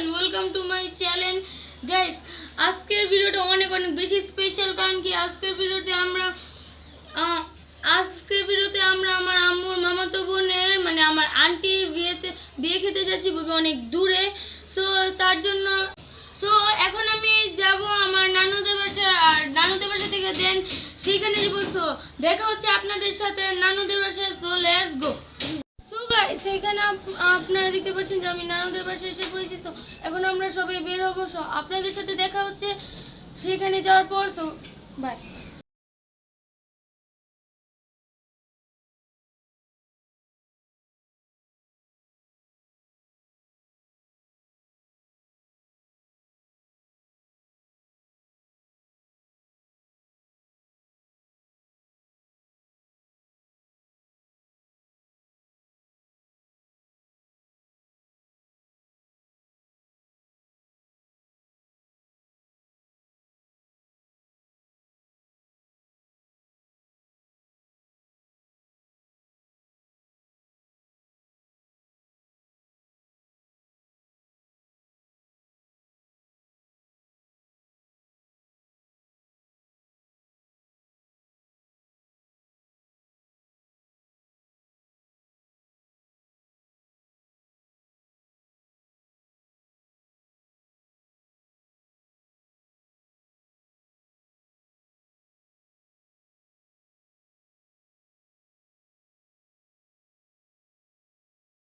And welcome to my channel guys আজকের ভিডিওটা অনেক অনেক বেশি স্পেশাল কারণ কি? আজকের ভিডিওতে আমরা আজকের ভিডিওতে আমরা আমার আম্মুর মামাতো বোনের মানে আমার আন্টির বিয়েতে, বিয়ে খেতে যাচ্ছি বলবে অনেক দূরে। সো তার জন্য সো এখন আমি যাব আমার নানুদের বাসা, আর নানুদের বাসা থেকে দেন সেইখানে যাব। সো দেখা হচ্ছে আপনাদের সাথে নানুদের বাসায়। So let's go so guys up- আপনারা দেখতে পাচ্ছেন এখন আমরা সবাই বের হব আপনাদের সাথে দেখা হচ্ছে, সেখানে যাওয়ার পর সো বাই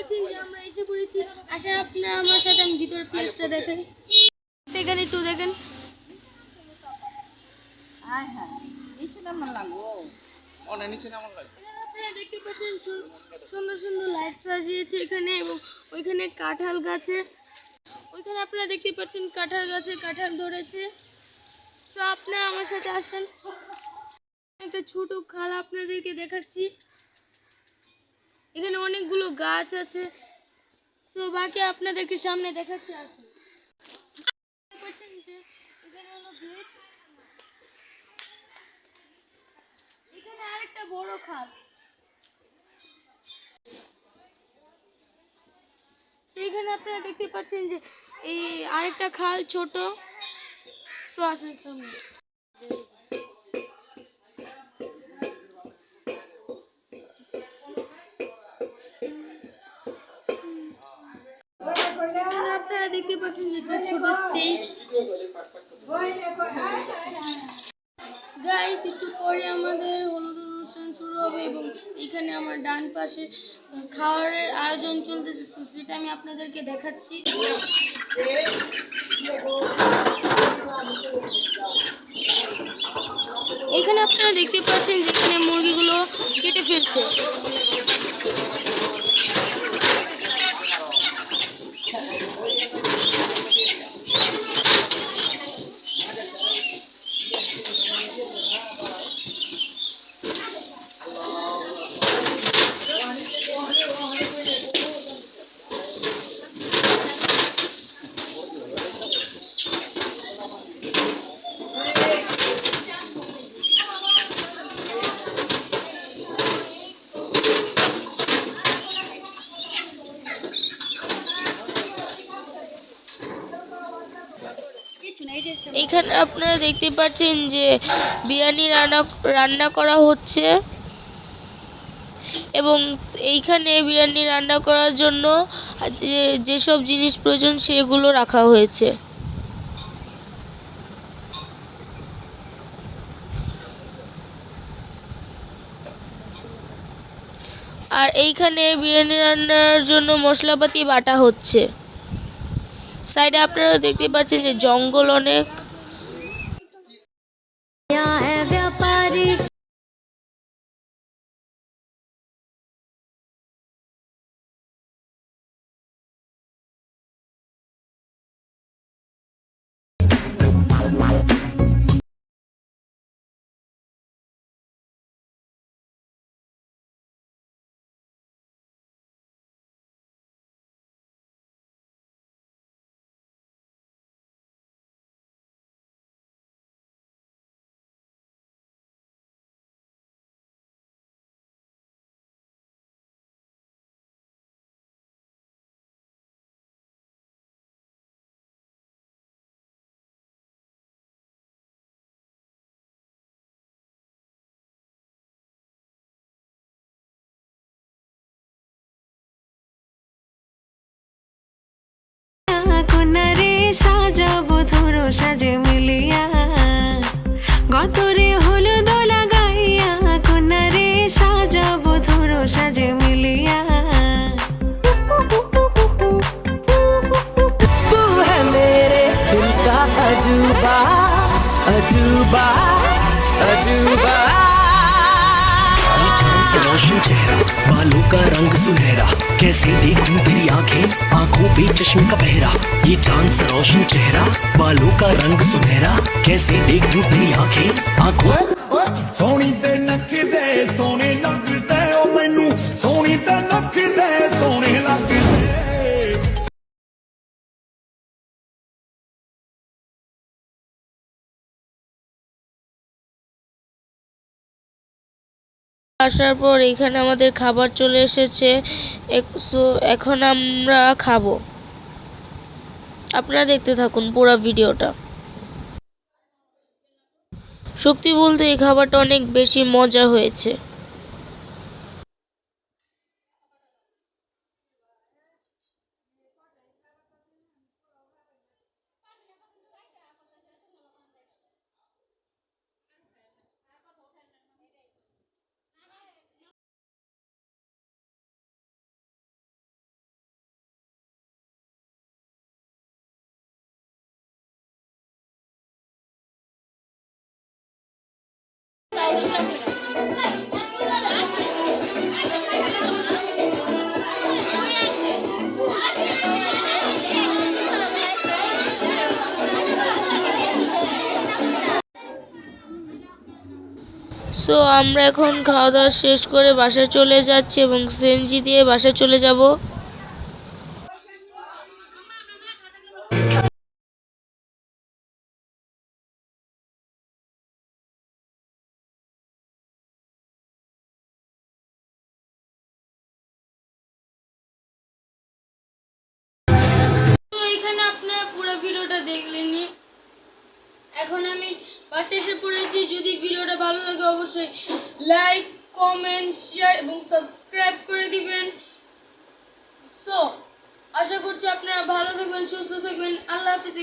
যে আমরা এসে পড়েছি। আশা আপনারা আমার সাথে আমি ভিতর প্লেসটা দেখেন। দেখেন একটু দেখেন। দেখতে পাচ্ছেন সুন্দর সুন্দর লাইট সাজিয়েছে এখানে এবং ওইখানে কাঁঠাল গাছে। ওইখানে আপনারা দেখতে পাচ্ছেন কাঁঠাল গাছে কাঁঠাল ধরেছে। তো আপনারা আমার সাথে আসেন। একটা ছোট খাল আপনাদেরকে দেখাচ্ছি। এখানে অনেকগুলো গাছ আছে। তো বাকি আপনাদেরকে সামনে দেখাচ্ছি আসুন এখানে বড় খাল। সেইখানে আপনারা দেখতে পাচ্ছেন যে এই আরেকটা খাল ছোট। তো আসুন সামনে। দেখতে পাচ্ছেন যেটা ছোট স্টেজ গাইস একটু পরে আমাদের হলুদ অনুষ্ঠান শুরু হবে এবং এখানে আমার ডান পাশে খাওয়ারের আয়োজন চলতেছে, তো সেটা আমি আপনাদেরকে দেখাচ্ছি। এখানে আপনারা দেখতে পাচ্ছেন যেখানে মুরগিগুলো কেটে ফেলছে। এখানে আপনারা দেখতে পাচ্ছেন যে বিরিয়ানি রান্না রান্না করা হচ্ছে। এবং এইখানে বিরিয়ানি রান্না করার জন্য যে, যেসব জিনিস প্রয়োজন সেগুলো রাখা হয়েছে। আর এইখানে বিরিয়ানি রান্নার জন্য মশলাপাতি বাটা হচ্ছে। সাইডে আপনারা দেখতে পাচ্ছেন যে জঙ্গল অনেক Wow. व्यापारी কোনারে সাজাবো ধরো সাজে মিলিয়া গতরে হলুদ লাগাইয়া কোনারে সাজাবো ধরো সাজে মিলিয়া तू है मेरे दिल का अजूबा अजूबा अजूबा ये चांद से रोशन चेहरा बालों का रंग सुनहरा कैसे देख तू तेरी आँखें? आँखों पे चश्मे का पहरा ये चाँद सा रोशन चेहरा, बालों का रंग सुनहरा। कैसे देख तू तेरी आँखें? आँखों सोनी ते नखदे सोने लगते ओ मैनू। सोनी ते আসার পর এখানে আমাদের খাবার চলে এসেছে। এখন আমরা খাব। আপনারা দেখতে থাকুন পুরো ভিডিওটা। সত্যি বলতে এই খাবারটা অনেক বেশি মজা হয়েছে। সো আমরা এখন খাওয়া দাওয়া শেষ করে বাসায় চলে যাচ্ছি এবং সেনজি দিয়ে বাসায় চলে যাব। এখানে আপনারা পুরো ভিডিওটা দেখলেনি এখন আমি পাশে এসে পড়েছি। যদি ভিডিওটা ভালো লাগে অবশ্যই লাইক, কমেন্ট, শেয়ার এবং সাবস্ক্রাইব করে দিবেন। সো, আশা করছি আপনারা ভালো থাকবেন, সুস্থ থাকবেন। আল্লাহ হাফিজ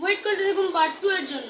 ওয়েট করতে থাকুন পার্ট টু এর জন্য।